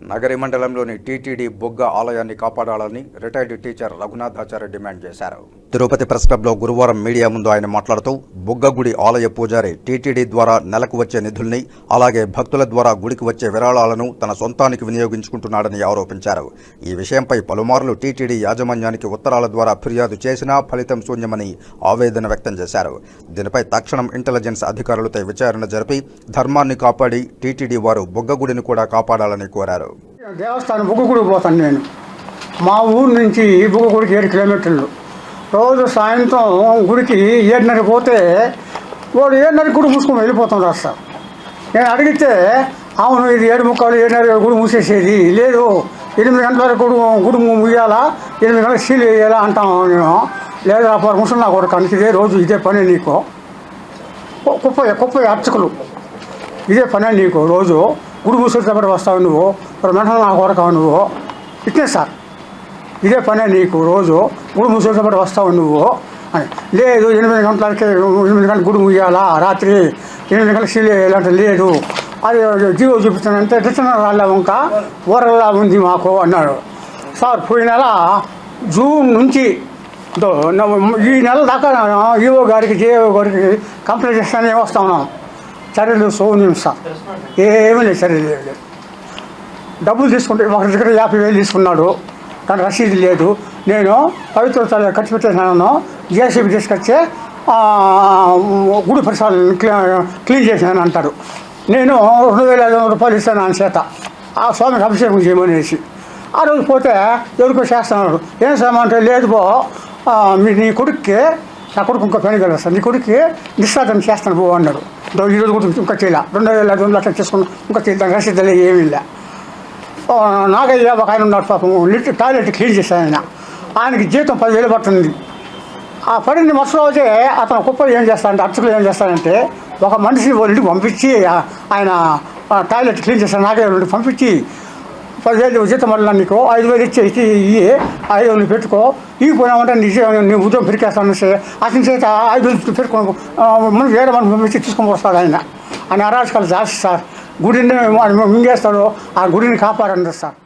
నగరి మండలంలోని టీటీడీ బొగ్గ ఆలయాన్ని కాపాడాలని రిటైర్డ్ టీచర్ రఘునాథాచార్య డిమాండ్ చేశారు. తిరుపతి ప్రెస్ క్లబ్లో గురువారం మీడియా ముందు ఆయన మాట్లాడుతూ బొగ్గ గుడి ఆలయ పూజారి టీటీడీ ద్వారా నెలకు వచ్చే నిధుల్ని అలాగే భక్తుల ద్వారా గుడికి వచ్చే విరాళాలను తన సొంతానికి వినియోగించుకుంటున్నాడని ఆరోపించారు. ఈ విషయంపై పలుమార్లు టీటీడీ యాజమాన్యానికి ఉత్తరాల ద్వారా ఫిర్యాదు చేసినా ఫలితం శూన్యమని ఆవేదన వ్యక్తం చేశారు. దీనిపై తక్షణం ఇంటెలిజెన్స్ అధికారులతో విచారణ జరిపి ధర్మాన్ని కాపాడి టీటీడీ వారు బొగ్గ గుడిని కూడా కాపాడాలని కోరారు. దేవస్థానం బుగ్గగుడికి పోతాను నేను. మా ఊరు నుంచి బుగ్గగుడికి ఏడు కిలోమీటర్లు. రోజు సాయంత్రం గుడికి ఏడున్నర పోతే వాడు ఏడున్నర గుడి మూసుకొని వెళ్ళిపోతాం రాస్తా నేను అడిగితే అవును ఇది ఏడు ముక్కలు ఏడున్నర గుడి మూసేసేది. లేదు ఎనిమిది గంటల వరకు గుడి ముయ్యాలా ఎనిమిది గంటలకు సీల్ వేయాలా అంటాం నేను. లేదు అప్పుడు ముసలి నా కొడుకు ఇదే రోజు ఇదే పని నీకు. కుప్ప కుప్ప అర్చకులు. ఇదే పని నీకు రోజు. గుడి మూసేటప్పుడు వస్తావు నువ్వు. ఇప్పుడు నా కోరకావు నువ్వు. ఇట్లే సార్. ఇదే పనే నీకు రోజు. గుడి మూసేటప్పుడు వస్తావు నువ్వు అని. లేదు ఎనిమిది గంటలకి ఎనిమిది గంటలకు గుడి ముయ్యాలా రాత్రి? ఎనిమిది గంటలకు సీల్ వేయాలంటే లేదు. అది జీవో చూపిస్తానంటే రిటర్న్ రాలే ఇంకా? ఊరలా ఉంది మాకు అన్నాడు. సార్ పోయిన నెల జూన్ నుంచి ఈ నెల దాకా ఈఓ గారికి జేఓ గారికి కంప్లైంట్ చేస్తానే వస్తా ఉన్నాం చర్యలు సో సార్. ఏమీ లేదు చర్యలు లేదు. డబ్బులు తీసుకుంటే ఒక దగ్గర యాభై వేలు తీసుకున్నాడు. కానీ రసీదు లేదు. నేను పవిత్ర ఖర్చు పెట్టేసాను జేసీబీ తీసుకొచ్చి గుడి పరిసరాలను క్లీన్ చేశాను అంటారు నేను రెండు వేల ఐదు వందల రూపాయలు ఇస్తాను ఆయన చేత. ఆ స్వామికి అభిషేకం చేయమనేసి. ఆ రోజు పోతే ఎవరికో చేస్తున్నాడు ఏం సామంటే అంటే లేదు పో మీ నీ కొడుక్కి నా కొడుకు ఇంకో పని కలుస్తాను నీ కొడుక్కి నిశ్చాదం చేస్తాను పో అన్నాడు. ఈరోజు కూడా ఇంకా చేయాల. రెండు వేల ఐదు వందలు అట్లా చేసుకున్నాను ఇంకా చేయాలి. రసీదులే ఏమీ లే నాగయ్య ఒక ఆయన ఉన్నాడు పాపం. లిట్ టాయిలెట్ క్లీన్ చేశాను ఆయన. ఆయనకి జీతం పదివేలు పడుతుంది. ఆ పడింది మరుసటి రోజే అతను కుప్పలు ఏం చేస్తాడంటే అర్చకులు ఏం చేస్తాడంటే ఒక మనిషి ఇంటికి పంపించి ఆయన ఆ టాయిలెట్ క్లీన్ చేస్తాను నాగయ్య నుండి పంపించి పదివేలు జీతం వల్ల నీకు ఐదు వేలు ఇచ్చే ఇచ్చి ఇయ్యి ఐదు వేలు పెట్టుకో. ఇవి పోయినామంటే నిజం నీ ఉద్యోగం పెరికేస్తాను అతని చేత ఐదు వేలు పెట్టుకో వేరే మనం పంపించి తీసుకొని వస్తాడు ఆయన. ఆయన అరాచకాలు జాస్తి సార్. గుడిని మింగేస్తాడు ఆ గుడిని కాపాడండి సార్.